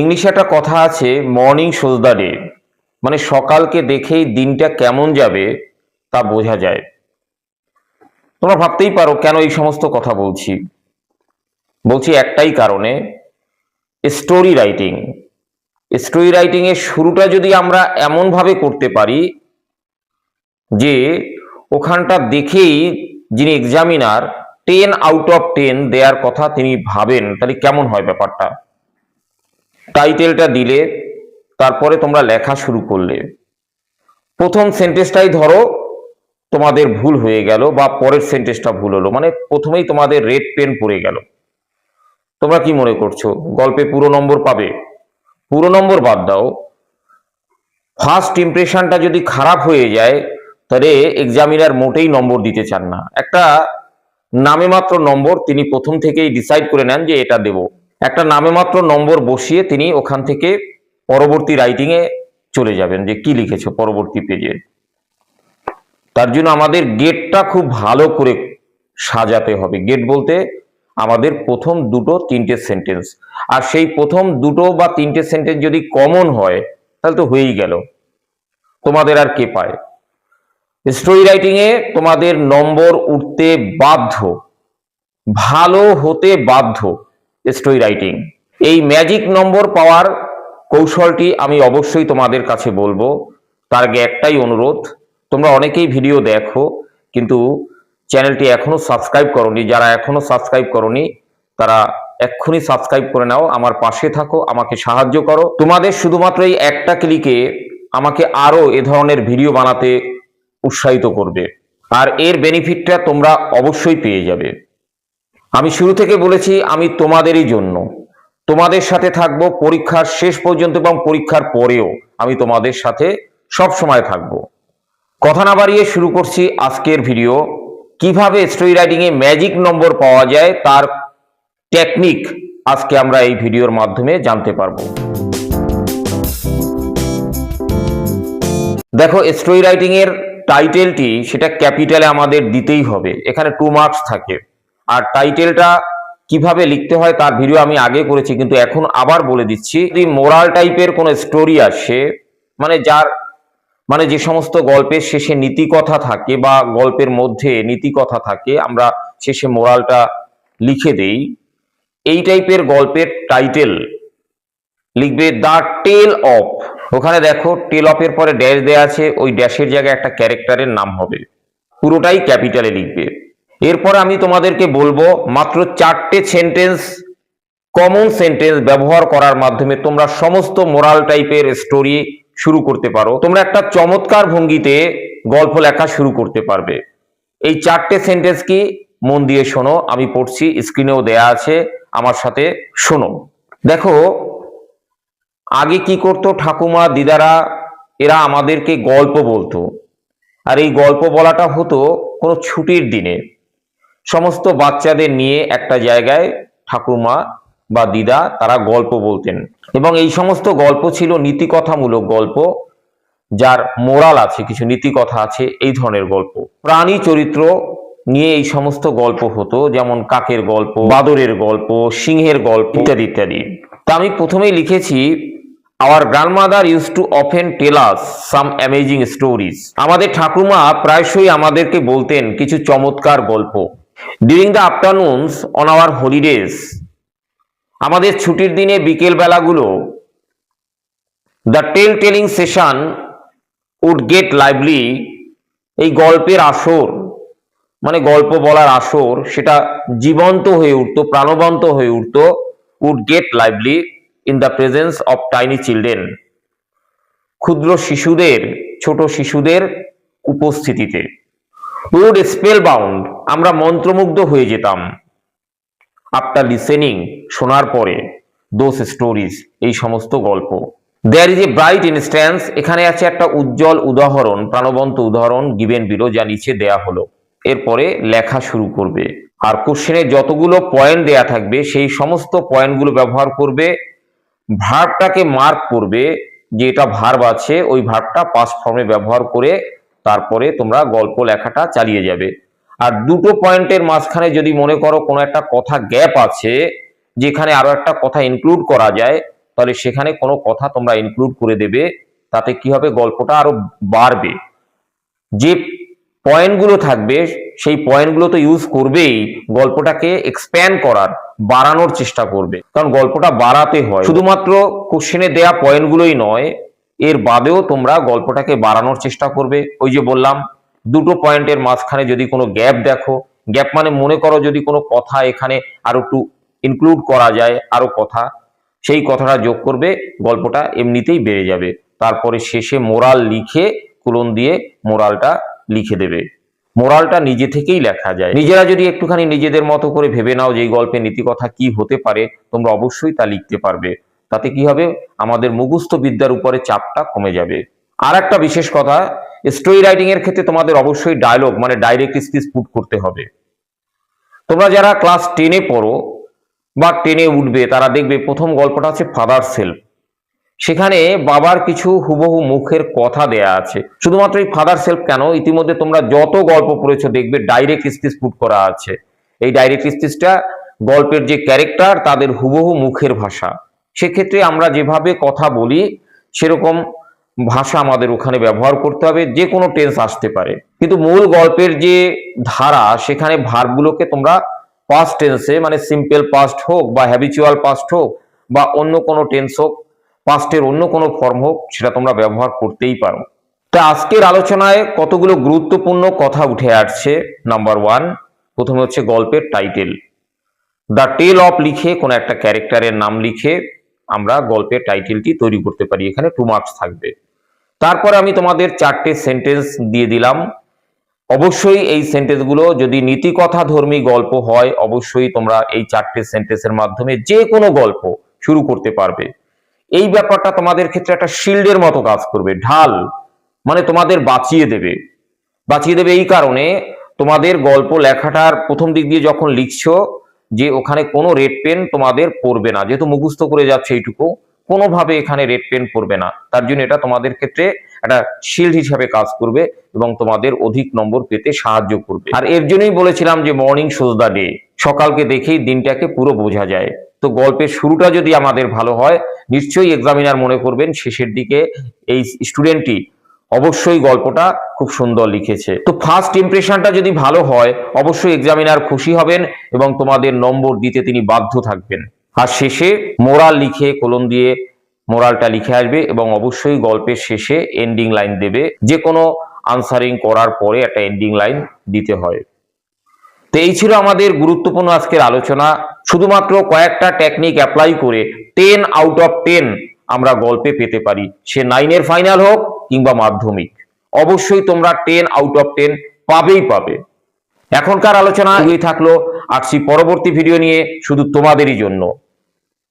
ইংলিশে একটা কথা আছে মর্নিং শোজ দ্য ডে মানে সকালকে দেখেই দিনটা কেমন যাবে তা বোঝা যায়। তোমরা ভাবতেই পারো কেন এই সমস্ত কথা বলছি। বলছি একটাই কারণে স্টোরি রাইটিং স্টোরি রাইটিং এর শুরুটা যদি আমরা এমনভাবে করতে পারি যে, ওখানটা দেখেই যিনি examiner ten out of ten দেওয়ার কথা তিনি ভাবেন, তাহলে কেমন হয় ব্যাপারটা? টাইটেলটা দিলে তারপরে তোমরা লেখা শুরু করলে। প্রথম সেন্টেন্সটাই ধরো, তোমাদের ভুল হয়ে গেল বা পরের সেন্টেন্সটা ভুল হলো মানে প্রথমেই তোমাদের রেড পেন পড়ে গেল। তোমরা কি মনে করছ? গল্পে পুরো নম্বর পাবে? পুরো নম্বর বাদ দাও। ফার্স্ট ইমপ্রেশনটা যদি খারাপ হয়ে যায়, তাহলে এক্সামিনার মোটেই নম্বর দিতে চান না। একটা নামে মাত্র নম্বর তিনি প্রথম থেকেই ডিসাইড করে নেন যে এটা দেব। একটা নামে মাত্র নম্বর বসিয়ে তিনি ওখান থেকে পরবর্তী রাইটিং এ চলে যাবেন যে কি লিখেছো পরবর্তী পেজে তার জন্য আমাদের গেটটা খুব ভালো করে সাজাতে হবে। গেট বলতে আমাদের প্রথম দুটো, তিনটে সেন্টেন্স আর সেই প্রথম দুটো বা তিনটে সেন্টেন্স যদি কমন হয়, তাহলে তো হয়েই গেল। তোমাদের আর কে পায়? স্টোরি রাইটিং এ তোমাদের নম্বর উঠতে বাধ্য। ভালো হতে বাধ্য। স্টোরি রাইটিং এই ম্যাজিক নম্বর পাওয়ার কৌশলটি আমি অবশ্যই তোমাদের কাছে বলব। তার আগে একটাই অনুরোধ, তোমরা অনেকেই ভিডিও দেখো, কিন্তু চ্যানেলটি এখনও সাবস্ক্রাইব করনি। যারা এখনও সাবস্ক্রাইব করনি, তারা এক্ষুনি সাবস্ক্রাইব করে নাও, আমার পাশে থাকো, আমাকে সাহায্য করো। তোমাদের শুধুমাত্র এই একটা ক্লিকে আমাকে আরও এ ধরনের ভিডিও বানাতে উৎসাহিত করবে। আর এর বেনিফিটটা তোমরা অবশ্যই পেয়ে যাবে। আমি শুরু থেকে বলেছি, আমি তোমাদেরই জন্য। তোমাদের সাথে থাকব পরীক্ষার শেষ পর্যন্ত এবং পরীক্ষার পরেও আমি তোমাদের সাথে সব সময় থাকব। কথা না বাড়িয়ে শুরু করছি আজকের ভিডিও। কীভাবে স্টোরি রাইটিং এ ম্যাজিক নম্বর পাওয়া যায় তার টেকনিক আজকে আমরা এই ভিডিওর মাধ্যমে জানতে পারব। দেখো, স্টোরি রাইটিং এর টাইটেলটি সেটা ক্যাপিটালে আমাদের দিতেই হবে। এখানে টু মার্কস থাকে। আর টাইটেলটা কীভাবে লিখতে হয় তার ভিডিও আমি আগে করেছি, কিন্তু এখন আবার বলে দিচ্ছি। যদি মোরাল টাইপের কোনো স্টোরি আসে মানে যার মানে যে সমস্ত গল্পের শেষে নীতি কথা থাকে বা গল্পের মধ্যে নীতি কথা থাকে, আমরা শেষে মোরালটা লিখে দেই। এই টাইপের গল্পের টাইটেল লিখবে দ্য টেল অফ ওখানে দেখো, টেল অফ এর পরে ড্যাশ দেয়া আছে, ওই ড্যাশের জায়গায় একটা ক্যারেক্টারের নাম হবে। পুরোটাই ক্যাপিটালে লিখবে। এরপর আমি তোমাদেরকে বলব মাত্র চারটে সেন্টেন্স কমন সেন্টেন্স ব্যবহার করার মাধ্যমে তোমরা সমস্ত মোরাল টাইপের স্টোরি শুরু করতে পারো। তোমরা একটা চমৎকার ভঙ্গিতে গল্প লেখা শুরু করতে পারবে। এই চারটে সেন্টেন্স কি? মন দিয়ে শোনো, আমি পড়ছি স্ক্রিনেও দেয়া আছে, আমার সাথে শোনো। দেখো, আগে কি করতো ঠাকুমা, দিদারা, এরা আমাদেরকে গল্প বলতো। আর এই গল্প বলাটা হতো কোনো ছুটির দিনে। সমস্ত বাচ্চাদের নিয়ে একটা জায়গায় ঠাকুমা বা দিদা তারা গল্প বলতেন। এবং এই সমস্ত গল্প ছিল নীতিকথামূলক গল্প, যার মোরাল আছে, কিছু নীতিকথা আছে, এই ধরনের গল্প। প্রাণী চরিত্র নিয়ে এই সমস্ত গল্প হতো, যেমন কাকের গল্প, বাদরের গল্প, সিংহের গল্প ইত্যাদি ইত্যাদি। তা আমি প্রথমেই লিখেছি our grandmother use to often tell us some amazing stories আমাদের ঠাকুমা প্রায়শই আমাদেরকে বলতেন কিছু চমৎকার গল্প। During the afternoons on our holidays আমাদের ছুটির দিনে বিকেল বেলাগুলো the tell telling session would get lively এই গল্পের আসর মানে গল্প বলার আসর, সেটা জীবন্ত হয়ে উঠতো, প্রাণবন্ত হয়ে উঠতো would get lively in the presence of tiny children ক্ষুদ্র শিশুদের, ছোট শিশুদের উপস্থিতিতে। উড স্পেল বাউন্ড আমরা মন্ত্রমুগ্ধ হয়ে যেতাম। আফটার লিসেনিং শোনার পরে দোস স্টোরিজ এই সমস্ত গল্প। There is a bright instance এখানে আছে একটা উজ্জ্বল উদাহরণ, প্রাণবন্ত উদাহরণ গিভেন বিলো যা নিচে দেয়া হলো। এরপরে লেখা শুরু করবে। আর কোশ্চেনে যতগুলো পয়েন্ট দেয়া থাকবে, সেই সমস্ত পয়েন্টগুলো ব্যবহার করবে। ভার্বটাকে মার্ক করবে, যে এটা ভার্ব আছে, ওই ভার্বটা পাস ফর্মে ব্যবহার করে তারপরে তোমরা গল্প লেখাটা চালিয়ে যাবে। আর দুটো পয়েন্টের মাঝখানে যদি মনে করো কোনো একটা কথা গ্যাপ আছে, যেখানে আরও একটা কথা ইনক্লুড করা যায়, তাহলে সেখানে কোনো কথা তোমরা ইনক্লুড করে দেবে, তাতে কি হবে? গল্পটা আরও বাড়বে। যে পয়েন্টগুলো থাকবে, সেই পয়েন্টগুলো তো ইউজ করবেই, গল্পটাকে এক্সপ্যান্ড করার, বাড়ানোর চেষ্টা করবে। কারণ গল্পটা বাড়াতে হয়। শুধুমাত্র কোশ্চেনে দেয়া পয়েন্টগুলোই নয় এর বাদেও তোমরা গল্পটাকে বাড়ানোর চেষ্টা করবে। ওই যে বললাম, দুটো পয়েন্টের মাঝখানে যদি কোনো গ্যাপ দেখো গ্যাপ মানে মনে করো যদি কোনো কথা এখানে আরও একটু ইনক্লুড করা যায়, আরও কথা, সেই কথাটা যোগ করবে, গল্পটা এমনিতেই বেড়ে যাবে। তারপরে শেষে মোরাল লিখে কুলন দিয়ে মোরালটা লিখে দেবে। মোরালটা নিজে থেকেই লেখা যায়। নিজেরা যদি একটুখানি নিজেদের মতো করে ভেবে নাও যে এই গল্পের নীতিকথা কি হতে পারে, তোমরা অবশ্যই তা লিখতে পারবে। তাতে কি হবে? আমাদের মুখস্থ বিদ্যার উপরে চাপটা কমে যাবে। আর একটা বিশেষ কথা স্টোরি রাইটিং এর ক্ষেত্রে তোমাদের অবশ্যই ডায়লগ মানে ডাইরেক্ট স্পিচ পুট করতে হবে। তোমরা যারা ক্লাস টেনে পড়ো বা টেনে উঠবে, তারা দেখবে প্রথম গল্পটা হচ্ছে ফাদার সেলফ সেখানে বাবার কিছু হুবহু মুখের কথা দেয়া আছে। শুধুমাত্র এই ফাদার সেলফ কেন? ইতিমধ্যে তোমরা যত গল্প পড়েছো দেখবে ডাইরেক্ট স্পিচ পুট করা আছে। এই ডাইরেক্ট স্পিচটা গল্পের যে ক্যারেক্টার তাদের হুবহু মুখের ভাষা। সেক্ষেত্রে আমরা যেভাবে কথা বলি, সেরকম ভাষা আমাদের ওখানে ব্যবহার করতে হবে, যে কোনো টেন্স আসতে পারে। কিন্তু মূল গল্পের যে ধারা, সেখানে ভার্বগুলোকে তোমরা পাস্ট টেন্সে মানে সিম্পল পাস্ট হোক বা হ্যাবিচুয়াল পাস্ট হোক বা অন্য কোনো টেন্স হোক পাস্টের অন্য কোনো ফর্ম হোক, সেটা তোমরা ব্যবহার করতেই পারো। তা আজকের আলোচনায় কতগুলো গুরুত্বপূর্ণ কথা উঠে আসছে? নাম্বার ওয়ান প্রথমে হচ্ছে গল্পের টাইটেল দ্য টেল অফ লিখে কোনো একটা ক্যারেক্টারের নাম লিখে আমরা গল্পের টাইটেলটি তৈরি করতে পারি, এখানে টু মার্কস থাকবে। তারপরে আমি তোমাদের চারটে সেন্টেন্স দিয়ে দিলাম। অবশ্যই এই সেন্টেন্সগুলো যদি নীতিকথা ধর্মী গল্প হয়, অবশ্যই তোমরা এই চারটে সেন্টেন্সের মাধ্যমে যে কোনো গল্প শুরু করতে পারবে। এই ব্যাপারটা তোমাদের ক্ষেত্রে একটা শিল্ডের মতো কাজ করবে, ঢাল মানে তোমাদের বাঁচিয়ে দেবে। বাঁচিয়ে দেবে এই কারণে তোমাদের গল্প লেখাটার প্রথম দিক দিয়ে যখন লিখছো যে ওখানে কোনো রেড পেন তোমাদের পড়বে না। যেহেতু মুখস্থ করে যাচ্ছে এইটুকু, কোনোভাবে এখানে রেড পেন পড়বে না। তার জন্য এটা তোমাদের ক্ষেত্রে একটা শিল্ড হিসাবে কাজ করবে এবং তোমাদের অধিক নম্বর পেতে সাহায্য করবে। আর এর জন্যই বলেছিলাম যে মর্নিং শোজ দ্য ডে সকালকে দেখেই দিনটাকে পুরো বোঝা যায়। তো গল্পের শুরুটা যদি আমাদের ভালো হয়, নিশ্চয়ই এক্সামিনার মনে করবেন, শেষের দিকে এই স্টুডেন্টটি অবশ্যই গল্পটা খুব সুন্দর লিখেছে। তো ফার্স্ট ইমপ্রেশনটা যদি ভালো হয়, অবশ্যই এক্সামিনার খুশি হবেন এবং তোমাদের নম্বর দিতে তিনি বাধ্য থাকবেন। আর শেষে মোরাল লিখে, কলম দিয়ে মোরালটা লিখে আসবে এবং অবশ্যই গল্পের শেষে এন্ডিং লাইন দেবে। যে কোনো আনসারিং করার পরে একটা এন্ডিং লাইন দিতে হয়। তো এই ছিল আমাদের গুরুত্বপূর্ণ আজকের আলোচনা। শুধুমাত্র কয়েকটা টেকনিক অ্যাপ্লাই করে টেন আউট অফ টেন আমরা গল্পে পেতে পারি। সে নাইনের ফাইনাল হোক কিংবা মাধ্যমিক। অবশ্যই তোমরা টেন আউট অফ টেন পাবেই পাবে। এখনকার আলোচনা এই থাকল। আসছি পরবর্তী ভিডিও নিয়ে। শুধু তোমাদেরই জন্য।